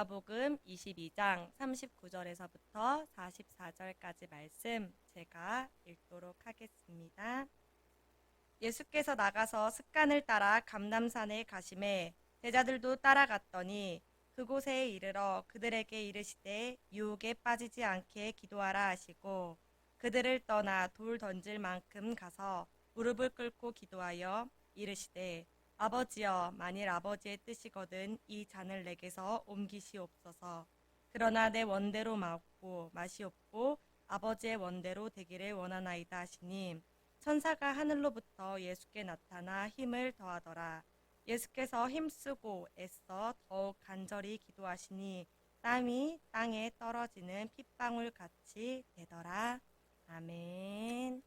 누가복음 22장 39절에서부터 44절까지 말씀 제가 읽도록 하겠습니다. 예수께서 나가서 습관을 따라 감남산에 가심에 제자들도 따라갔더니 그곳에 이르러 그들에게 이르시되 유혹에 빠지지 않게 기도하라 하시고 그들을 떠나 돌 던질 만큼 가서 무릎을 꿇고 기도하여 이르시되 아버지여 만일 아버지의 뜻이거든 이 잔을 내게서 옮기시옵소서. 그러나 내 원대로 마옵고 마시옵고 아버지의 원대로 되기를 원하나이다 하시니 천사가 하늘로부터 예수께 나타나 힘을 더하더라. 예수께서 힘쓰고 애써 더욱 간절히 기도하시니 땀이 땅에 떨어지는 핏방울 같이 되더라. 아멘.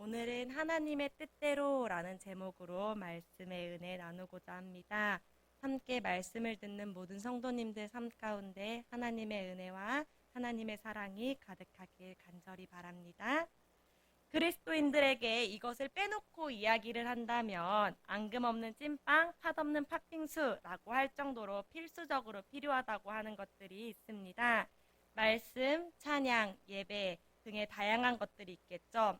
오늘은 하나님의 뜻대로 라는 제목으로 말씀의 은혜 나누고자 합니다. 함께 말씀을 듣는 모든 성도님들 삶 가운데 하나님의 은혜와 하나님의 사랑이 가득하길 간절히 바랍니다. 그리스도인들에게 이것을 빼놓고 이야기를 한다면 앙금 없는 찐빵, 팥 없는 팥빙수라고 할 정도로 필수적으로 필요하다고 하는 것들이 있습니다. 말씀, 찬양, 예배 등의 다양한 것들이 있겠죠.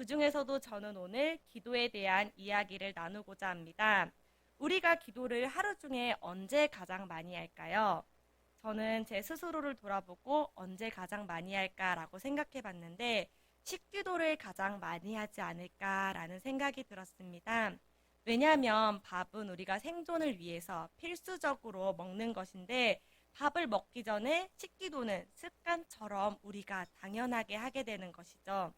그 중에서도 저는 오늘 기도에 대한 이야기를 나누고자 합니다. 우리가 기도를 하루 중에 언제 가장 많이 할까요? 저는 제 스스로를 돌아보고 언제 가장 많이 할까라고 생각해 봤는데 식기도를 가장 많이 하지 않을까라는 생각이 들었습니다. 왜냐하면 밥은 우리가 생존을 위해서 필수적으로 먹는 것인데 밥을 먹기 전에 식기도는 습관처럼 우리가 당연하게 하게 되는 것이죠.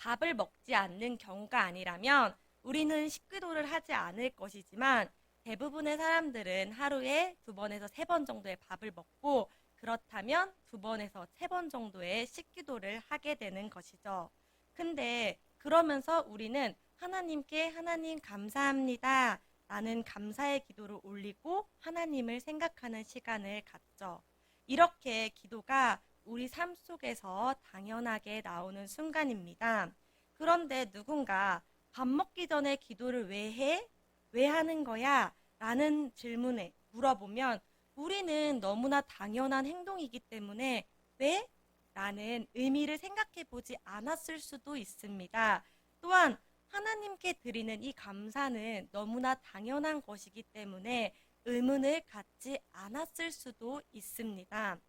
밥을 먹지 않는 경우가 아니라면 우리는 식기도를 하지 않을 것이지만 대부분의 사람들은 하루에 두 번에서 세 번 정도의 밥을 먹고 그렇다면 두 번에서 세 번 정도의 식기도를 하게 되는 것이죠. 근데 그러면서 우리는 하나님께 하나님 감사합니다. 라는 감사의 기도를 올리고 하나님을 생각하는 시간을 갖죠. 이렇게 기도가 우리 삶 속에서 당연하게 나오는 순간입니다. 그런데 누군가 밥 먹기 전에 기도를 왜 해? 왜 하는 거야? 라는 질문에 물어보면 우리는 너무나 당연한 행동이기 때문에 왜? 라는 의미를 생각해 보지 않았을 수도 있습니다. 또한 하나님께 드리는 이 감사는 너무나 당연한 것이기 때문에 의문을 갖지 않았을 수도 있습니다.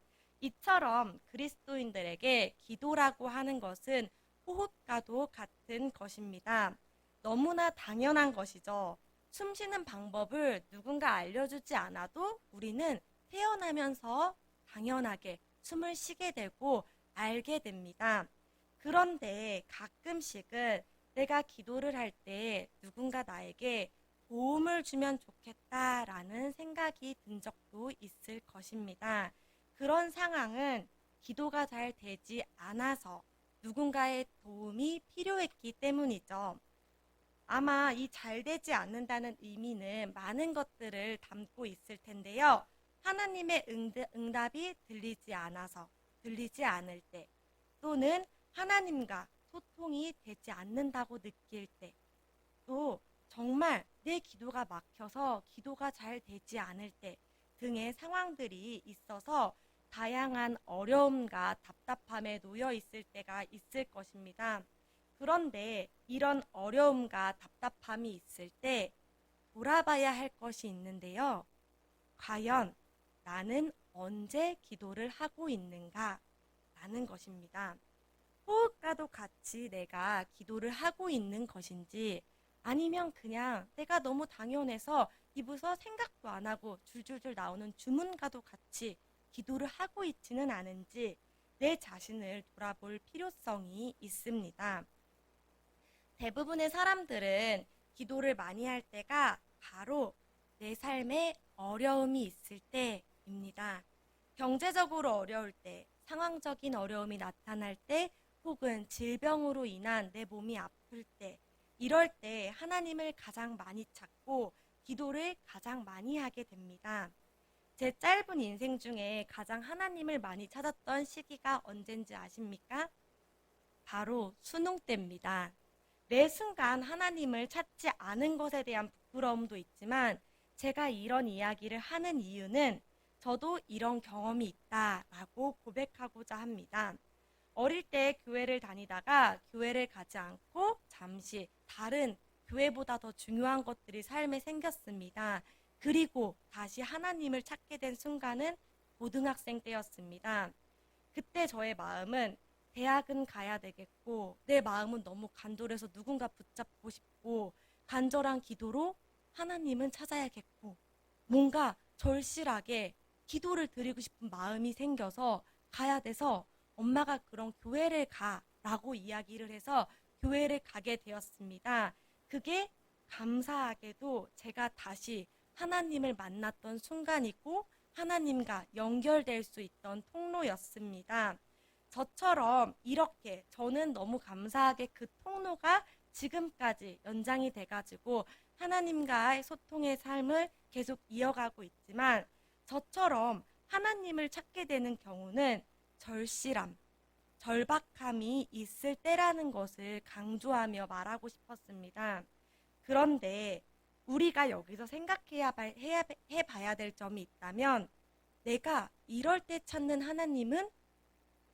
이처럼 그리스도인들에게 기도라고 하는 것은 호흡과도 같은 것입니다. 너무나 당연한 것이죠. 숨 쉬는 방법을 누군가 알려주지 않아도 우리는 태어나면서 당연하게 숨을 쉬게 되고 알게 됩니다. 그런데 가끔씩은 내가 기도를 할 때 누군가 나에게 도움을 주면 좋겠다라는 생각이 든 적도 있을 것입니다. 그런 상황은 기도가 잘 되지 않아서 누군가의 도움이 필요했기 때문이죠. 아마 이 잘 되지 않는다는 의미는 많은 것들을 담고 있을 텐데요. 하나님의 응답이 들리지 않아서, 들리지 않을 때, 또는 하나님과 소통이 되지 않는다고 느낄 때, 또 정말 내 기도가 막혀서 기도가 잘 되지 않을 때 등의 상황들이 있어서 다양한 어려움과 답답함에 놓여 있을 때가 있을 것입니다. 그런데 이런 어려움과 답답함이 있을 때 돌아봐야 할 것이 있는데요. 과연 나는 언제 기도를 하고 있는가? 라는 것입니다. 호흡과도 같이 내가 기도를 하고 있는 것인지 아니면 그냥 내가 너무 당연해서 입에서 생각도 안 하고 줄줄줄 나오는 주문과도 같이 기도를 하고 있지는 않은지 내 자신을 돌아볼 필요성이 있습니다. 대부분의 사람들은 기도를 많이 할 때가 바로 내 삶에 어려움이 있을 때입니다. 경제적으로 어려울 때, 상황적인 어려움이 나타날 때, 혹은 질병으로 인한 내 몸이 아플 때, 이럴 때 하나님을 가장 많이 찾고 기도를 가장 많이 하게 됩니다. 제 짧은 인생 중에 가장 하나님을 많이 찾았던 시기가 언젠지 아십니까? 바로 수능 때입니다. 매 순간 하나님을 찾지 않은 것에 대한 부끄러움도 있지만 제가 이런 이야기를 하는 이유는 저도 이런 경험이 있다라고 고백하고자 합니다. 어릴 때 교회를 다니다가 교회를 가지 않고 잠시 다른 교회보다 더 중요한 것들이 삶에 생겼습니다. 그리고 다시 하나님을 찾게 된 순간은 고등학생 때였습니다. 그때 저의 마음은 대학은 가야 되겠고 내 마음은 너무 간절해서 누군가 붙잡고 싶고 간절한 기도로 하나님은 찾아야겠고 뭔가 절실하게 기도를 드리고 싶은 마음이 생겨서 가야 돼서 엄마가 그런 교회를 가라고 이야기를 해서 교회를 가게 되었습니다. 그게 감사하게도 제가 다시 하나님을 만났던 순간이고 하나님과 연결될 수 있던 통로였습니다. 저처럼 이렇게 저는 너무 감사하게 그 통로가 지금까지 연장이 돼가지고 하나님과의 소통의 삶을 계속 이어가고 있지만 저처럼 하나님을 찾게 되는 경우는 절실함, 절박함이 있을 때라는 것을 강조하며 말하고 싶었습니다. 그런데 우리가 여기서 생각해야 봐- 해야- 해봐야 될 점이 있다면 내가 이럴 때 찾는 하나님은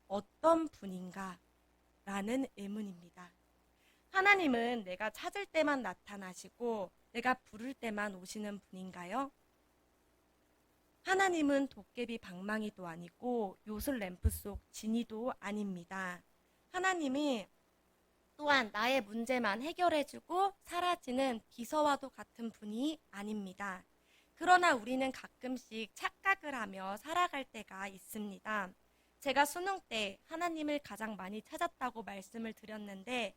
어떤 분인가? 라는 의문입니다. 하나님은 내가 찾을 때만 나타나시고 내가 부를 때만 오시는 분인가요? 하나님은 도깨비 방망이도 아니고 요술 램프 속 지니도 아닙니다. 하나님이 또한 나의 문제만 해결해주고 사라지는 비서와도 같은 분이 아닙니다. 그러나 우리는 가끔씩 착각을 하며 살아갈 때가 있습니다. 제가 수능 때 하나님을 가장 많이 찾았다고 말씀을 드렸는데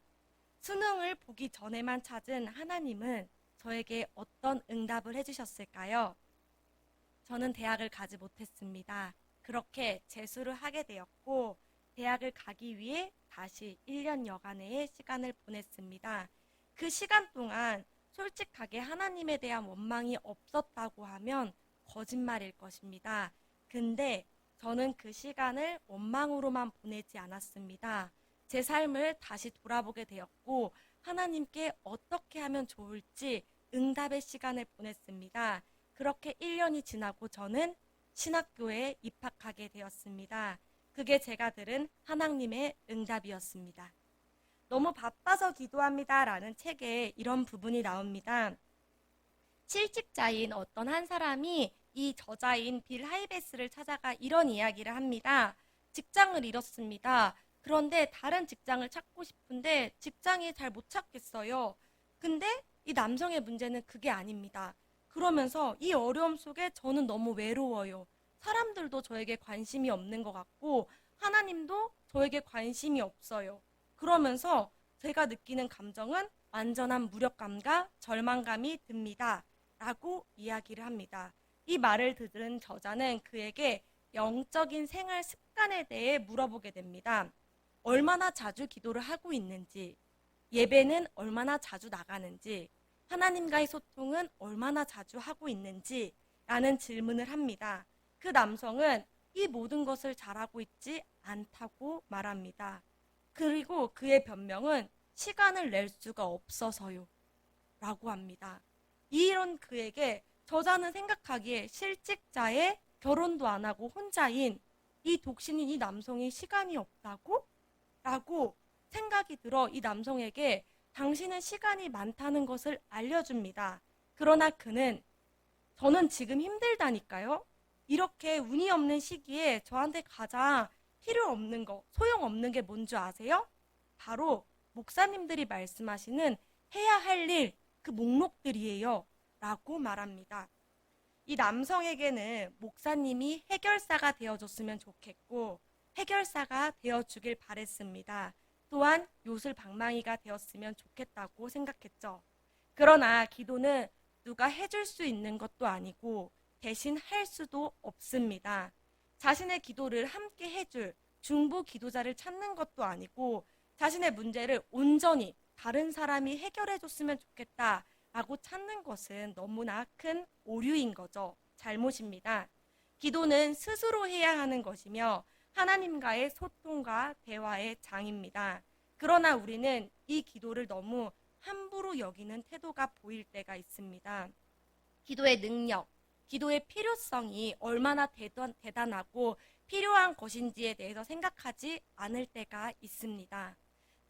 수능을 보기 전에만 찾은 하나님은 저에게 어떤 응답을 해주셨을까요? 저는 대학을 가지 못했습니다. 그렇게 재수를 하게 되었고 대학을 가기 위해 다시 1년 여간의 시간을 보냈습니다. 그 시간 동안 솔직하게 하나님에 대한 원망이 없었다고 하면 거짓말일 것입니다. 근데 저는 그 시간을 원망으로만 보내지 않았습니다. 제 삶을 다시 돌아보게 되었고 하나님께 어떻게 하면 좋을지 응답의 시간을 보냈습니다. 그렇게 1년이 지나고 저는 신학교에 입학하게 되었습니다. 그게 제가 들은 하나님의 응답이었습니다. 너무 바빠서 기도합니다. 라는 책에 이런 부분이 나옵니다. 실직자인 어떤 한 사람이 이 저자인 빌 하이베스를 찾아가 이런 이야기를 합니다. 직장을 잃었습니다. 그런데 다른 직장을 찾고 싶은데 직장이 잘 못 찾겠어요. 근데 이 남성의 문제는 그게 아닙니다. 그러면서 이 어려움 속에 저는 너무 외로워요. 사람들도 저에게 관심이 없는 것 같고 하나님도 저에게 관심이 없어요. 그러면서 제가 느끼는 감정은 완전한 무력감과 절망감이 듭니다. 라고 이야기를 합니다. 이 말을 들은 저자는 그에게 영적인 생활 습관에 대해 물어보게 됩니다. 얼마나 자주 기도를 하고 있는지, 예배는 얼마나 자주 나가는지, 하나님과의 소통은 얼마나 자주 하고 있는지 라는 질문을 합니다. 그 남성은 이 모든 것을 잘하고 있지 않다고 말합니다. 그리고 그의 변명은 시간을 낼 수가 없어서요. 라고 합니다. 이런 그에게 저자는 생각하기에 실직자의 결혼도 안 하고 혼자인 이 독신인 이 남성이 시간이 없다고? 라고 생각이 들어 이 남성에게 당신은 시간이 많다는 것을 알려줍니다. 그러나 그는 저는 지금 힘들다니까요. 이렇게 운이 없는 시기에 저한테 가장 필요 없는 거, 소용 없는 게 뭔지 아세요? 바로 목사님들이 말씀하시는 해야 할 일, 그 목록들이에요. 라고 말합니다. 이 남성에게는 목사님이 해결사가 되어줬으면 좋겠고, 해결사가 되어주길 바랬습니다. 또한 요술 방망이가 되었으면 좋겠다고 생각했죠. 그러나 기도는 누가 해줄 수 있는 것도 아니고 대신 할 수도 없습니다. 자신의 기도를 함께 해줄 중보 기도자를 찾는 것도 아니고 자신의 문제를 온전히 다른 사람이 해결해 줬으면 좋겠다 라고 찾는 것은 너무나 큰 오류인 거죠. 잘못입니다. 기도는 스스로 해야 하는 것이며 하나님과의 소통과 대화의 장입니다. 그러나 우리는 이 기도를 너무 함부로 여기는 태도가 보일 때가 있습니다. 기도의 능력, 기도의 필요성이 얼마나 대단, 대단하고 필요한 것인지에 대해서 생각하지 않을 때가 있습니다.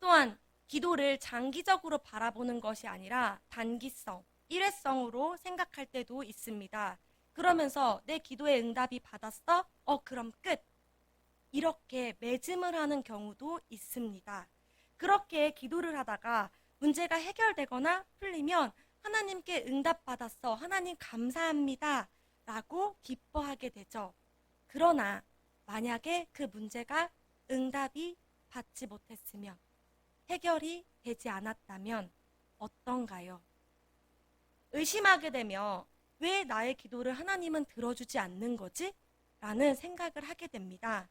또한 기도를 장기적으로 바라보는 것이 아니라 단기성, 일회성으로 생각할 때도 있습니다. 그러면서 내 기도의 응답이 받았어? 어, 그럼 끝. 이렇게 매짐을 하는 경우도 있습니다. 그렇게 기도를 하다가 문제가 해결되거나 풀리면 하나님께 응답받았어. 하나님 감사합니다. 라고 기뻐하게 되죠. 그러나 만약에 그 문제가 응답이 받지 못했으면 해결이 되지 않았다면 어떤가요? 의심하게 되며 왜 나의 기도를 하나님은 들어주지 않는 거지? 라는 생각을 하게 됩니다.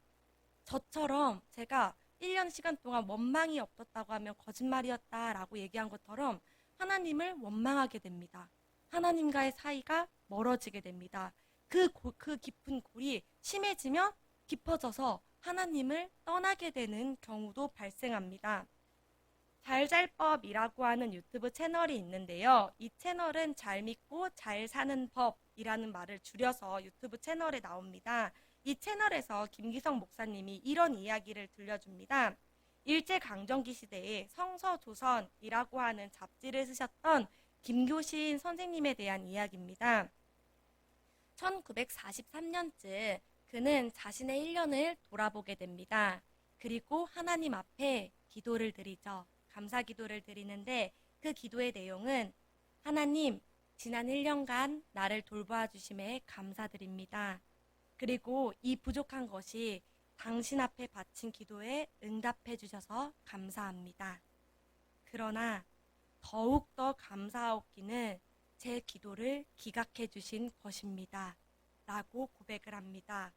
저처럼 제가 1년 시간 동안 원망이 없었다고 하면 거짓말이었다라고 얘기한 것처럼 하나님을 원망하게 됩니다. 하나님과의 사이가 멀어지게 됩니다. 그, 고- 그 깊은 골이 심해지면 깊어져서 하나님을 떠나게 되는 경우도 발생합니다. 잘잘법이라고 하는 유튜브 채널이 있는데요. 이 채널은 잘 믿고 잘 사는 법이라는 말을 줄여서 유튜브 채널에 나옵니다. 이 채널에서 김기성 목사님이 이런 이야기를 들려줍니다. 일제강점기 시대에 성서조선이라고 하는 잡지를 쓰셨던 김교신 선생님에 대한 이야기입니다. 1943년쯤 그는 자신의 1년을 돌아보게 됩니다. 그리고 하나님 앞에 기도를 드리죠. 감사 기도를 드리는데 그 기도의 내용은 하나님, 지난 1년간 나를 돌보아 주심에 감사드립니다. 그리고 이 부족한 것이 당신 앞에 바친 기도에 응답해 주셔서 감사합니다. 그러나 더욱더 감사하옵기는 제 기도를 기각해 주신 것입니다. 라고 고백을 합니다.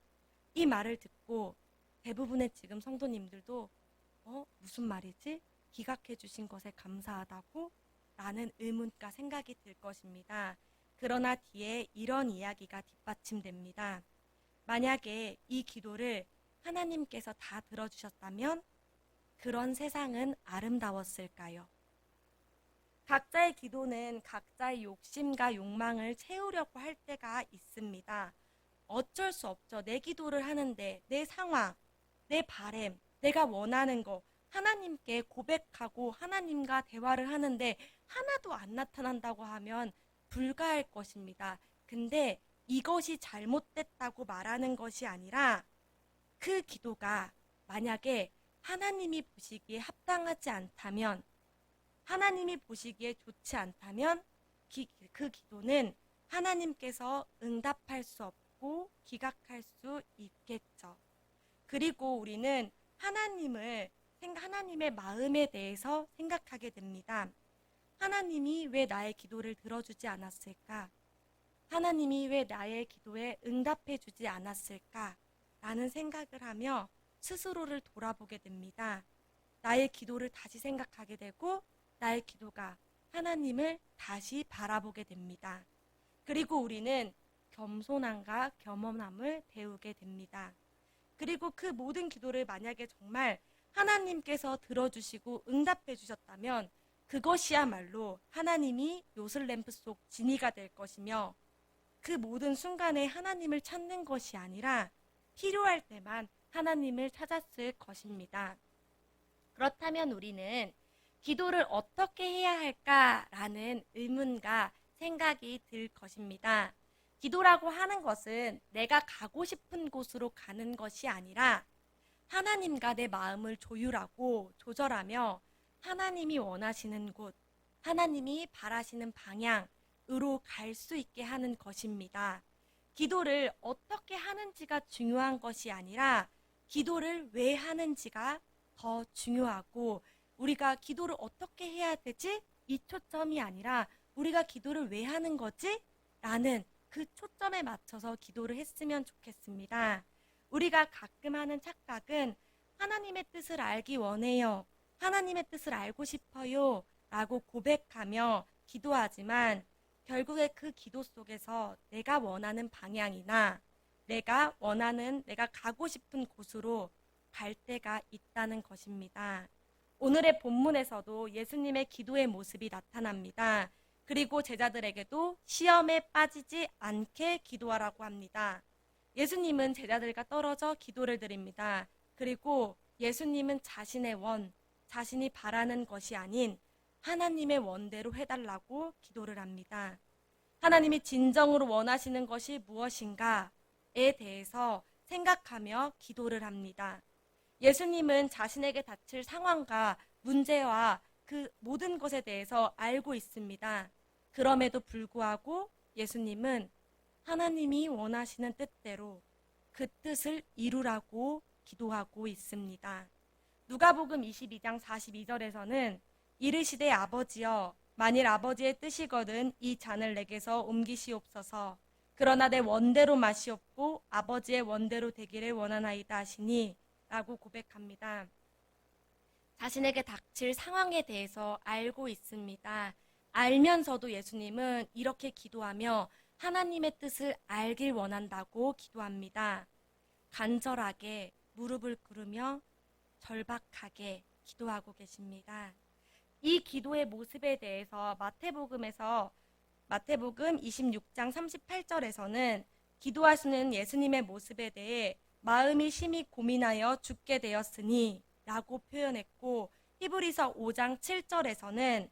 이 말을 듣고 대부분의 지금 성도님들도 어? 무슨 말이지? 기각해 주신 것에 감사하다고? 라는 의문과 생각이 들 것입니다. 그러나 뒤에 이런 이야기가 뒷받침됩니다. 만약에 이 기도를 하나님께서 다 들어주셨다면 그런 세상은 아름다웠을까요? 각자의 기도는 각자의 욕심과 욕망을 채우려고 할 때가 있습니다. 어쩔 수 없죠. 내 기도를 하는데 내 상황, 내 바램, 내가 원하는 거 하나님께 고백하고 하나님과 대화를 하는데 하나도 안 나타난다고 하면 불가할 것입니다. 근데 이것이 잘못됐다고 말하는 것이 아니라 그 기도가 만약에 하나님이 보시기에 합당하지 않다면 하나님이 보시기에 좋지 않다면 기- 그 기도는 하나님께서 응답할 수 없고 기각할 수 있겠죠. 그리고 우리는 하나님을 생- 하나님의 마음에 대해서 생각하게 됩니다. 하나님이 왜 나의 기도를 들어주지 않았을까? 하나님이 왜 나의 기도에 응답해 주지 않았을까? 라는 생각을 하며 스스로를 돌아보게 됩니다. 나의 기도를 다시 생각하게 되고 나의 기도가 하나님을 다시 바라보게 됩니다. 그리고 우리는 겸손함과 겸허함을 배우게 됩니다. 그리고 그 모든 기도를 만약에 정말 하나님께서 들어주시고 응답해 주셨다면 그것이야말로 하나님이 요슬램프 속 진이가 될 것이며 그 모든 순간에 하나님을 찾는 것이 아니라 필요할 때만 하나님을 찾았을 것입니다. 그렇다면 우리는 기도를 어떻게 해야 할까라는 의문과 생각이 들 것입니다. 기도라고 하는 것은 내가 가고 싶은 곳으로 가는 것이 아니라 하나님과 내 마음을 조율하고 조절하며 하나님이 원하시는 곳, 하나님이 바라시는 방향으로 갈 수 있게 하는 것입니다. 기도를 어떻게 하는지가 중요한 것이 아니라 기도를 왜 하는지가 더 중요하고 우리가 기도를 어떻게 해야 되지? 이 초점이 아니라 우리가 기도를 왜 하는 거지? 라는 그 초점에 맞춰서 기도를 했으면 좋겠습니다. 우리가 가끔 하는 착각은 하나님의 뜻을 알기 원해요. 하나님의 뜻을 알고 싶어요. 라고 고백하며 기도하지만 결국에 그 기도 속에서 내가 원하는 방향이나 내가 원하는 내가 가고 싶은 곳으로 갈 때가 있다는 것입니다. 오늘의 본문에서도 예수님의 기도의 모습이 나타납니다. 그리고 제자들에게도 시험에 빠지지 않게 기도하라고 합니다. 예수님은 제자들과 떨어져 기도를 드립니다. 그리고 예수님은 자신의 원, 자신이 바라는 것이 아닌 하나님의 원대로 해달라고 기도를 합니다. 하나님이 진정으로 원하시는 것이 무엇인가에 대해서 생각하며 기도를 합니다. 예수님은 자신에게 닥칠 상황과 문제와 그 모든 것에 대해서 알고 있습니다. 그럼에도 불구하고 예수님은 하나님이 원하시는 뜻대로 그 뜻을 이루라고 기도하고 있습니다. 누가복음 22장 42절에서는 이르시되 아버지여 만일 아버지의 뜻이거든 이 잔을 내게서 옮기시옵소서 그러나 내 원대로 마시옵고 아버지의 원대로 되기를 원하나이다 하시니 라고 고백합니다. 자신에게 닥칠 상황에 대해서 알고 있습니다. 알면서도 예수님은 이렇게 기도하며 하나님의 뜻을 알길 원한다고 기도합니다. 간절하게 무릎을 꿇으며 절박하게 기도하고 계십니다. 이 기도의 모습에 대해서 마태복음에서 마태복음 26장 38절에서는 기도하시는 예수님의 모습에 대해 마음이 심히 고민하여 죽게 되었으니 라고 표현했고 히브리서 5장 7절에서는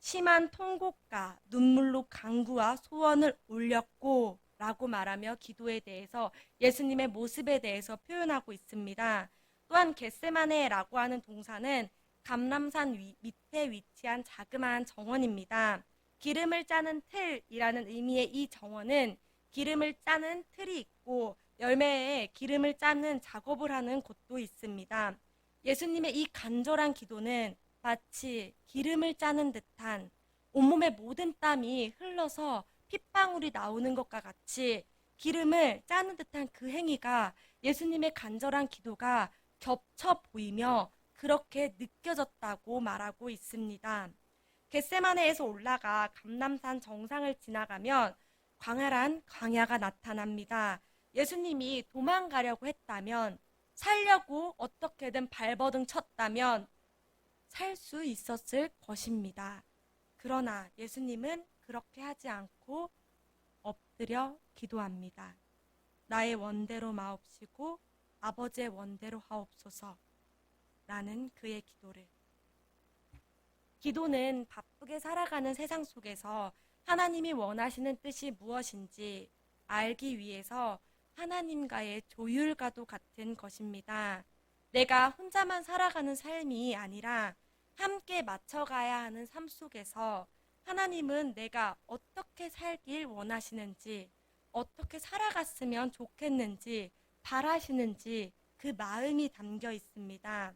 심한 통곡과 눈물로 강구와 소원을 올렸고 라고 말하며 기도에 대해서 예수님의 모습에 대해서 표현하고 있습니다. 또한 겟세마네라고 하는 동사는 감람산 위, 밑에 위치한 자그마한 정원입니다. 기름을 짜는 틀이라는 의미의 이 정원은 기름을 짜는 틀이 있고 열매에 기름을 짜는 작업을 하는 곳도 있습니다. 예수님의 이 간절한 기도는 마치 기름을 짜는 듯한 온몸의 모든 땀이 흘러서 핏방울이 나오는 것과 같이 기름을 짜는 듯한 그 행위가 예수님의 간절한 기도가 겹쳐 보이며 그렇게 느껴졌다고 말하고 있습니다. 겟세마네에서 올라가 감남산 정상을 지나가면 광활한 광야가 나타납니다. 예수님이 도망가려고 했다면 살려고 어떻게든 발버둥 쳤다면 살 수 있었을 것입니다. 그러나 예수님은 그렇게 하지 않고 엎드려 기도합니다. 나의 원대로 마옵시고 아버지의 원대로 하옵소서. 라는 그의 기도를. 기도는 바쁘게 살아가는 세상 속에서 하나님이 원하시는 뜻이 무엇인지 알기 위해서 하나님과의 조율과도 같은 것입니다. 내가 혼자만 살아가는 삶이 아니라 함께 맞춰가야 하는 삶 속에서 하나님은 내가 어떻게 살길 원하시는지, 어떻게 살아갔으면 좋겠는지, 바라시는지 그 마음이 담겨 있습니다.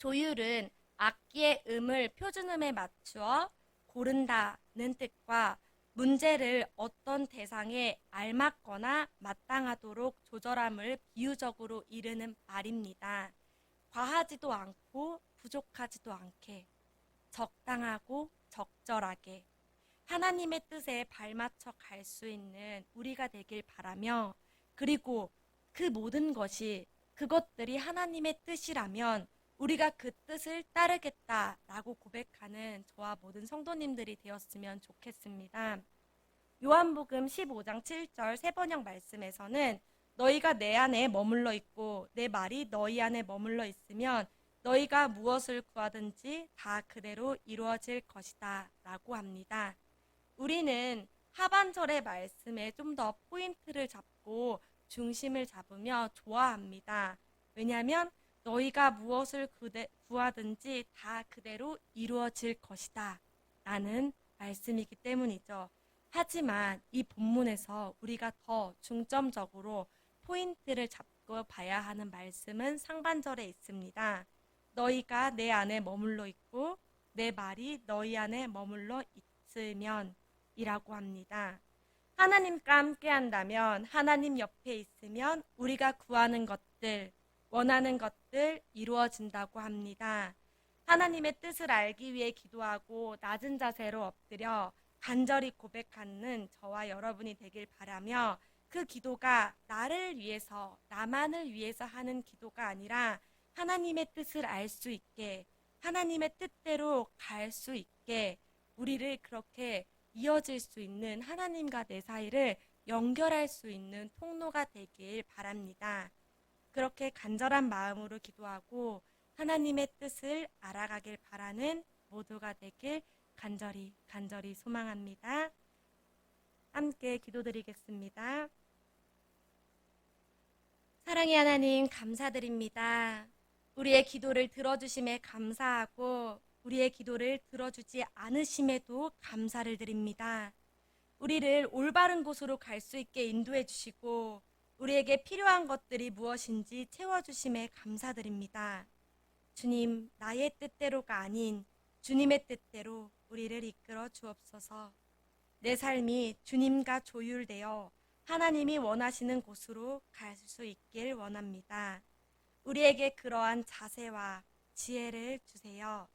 조율은 악기의 음을 표준음에 맞추어 고른다는 뜻과 문제를 어떤 대상에 알맞거나 마땅하도록 조절함을 비유적으로 이르는 말입니다. 과하지도 않고 부족하지도 않게 적당하고 적절하게 하나님의 뜻에 발맞춰 갈 수 있는 우리가 되길 바라며 그리고 그 모든 것이 그것들이 하나님의 뜻이라면 우리가 그 뜻을 따르겠다라고 고백하는 저와 모든 성도님들이 되었으면 좋겠습니다. 요한복음 15장 7절 세번역 말씀에서는 너희가 내 안에 머물러 있고 내 말이 너희 안에 머물러 있으면 너희가 무엇을 구하든지 다 그대로 이루어질 것이다 라고 합니다. 우리는 하반절의 말씀에 좀 더 포인트를 잡고 중심을 잡으며 좋아합니다. 왜냐하면 너희가 무엇을 그대, 구하든지 다 그대로 이루어질 것이다. 라는 말씀이기 때문이죠. 하지만 이 본문에서 우리가 더 중점적으로 포인트를 잡고 봐야 하는 말씀은 상반절에 있습니다. 너희가 내 안에 머물러 있고 내 말이 너희 안에 머물러 있으면 이라고 합니다. 하나님과 함께 한다면 하나님 옆에 있으면 우리가 구하는 것들 원하는 것들 이루어진다고 합니다. 하나님의 뜻을 알기 위해 기도하고 낮은 자세로 엎드려 간절히 고백하는 저와 여러분이 되길 바라며 그 기도가 나를 위해서, 나만을 위해서 하는 기도가 아니라 하나님의 뜻을 알 수 있게, 하나님의 뜻대로 갈 수 있게 우리를 그렇게 이어질 수 있는 하나님과 내 사이를 연결할 수 있는 통로가 되길 바랍니다. 그렇게 간절한 마음으로 기도하고 하나님의 뜻을 알아가길 바라는 모두가 되길 간절히 간절히 소망합니다. 함께 기도드리겠습니다. 사랑의 하나님 감사드립니다. 우리의 기도를 들어주심에 감사하고 우리의 기도를 들어주지 않으심에도 감사를 드립니다. 우리를 올바른 곳으로 갈 수 있게 인도해 주시고 우리에게 필요한 것들이 무엇인지 채워주심에 감사드립니다. 주님, 나의 뜻대로가 아닌 주님의 뜻대로 우리를 이끌어 주옵소서. 내 삶이 주님과 조율되어 하나님이 원하시는 곳으로 갈 수 있길 원합니다. 우리에게 그러한 자세와 지혜를 주세요.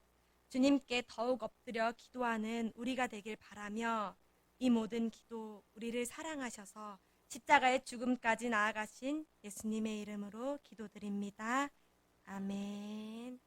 주님께 더욱 엎드려 기도하는 우리가 되길 바라며 이 모든 기도 우리를 사랑하셔서 십자가의 죽음까지 나아가신 예수님의 이름으로 기도드립니다. 아멘.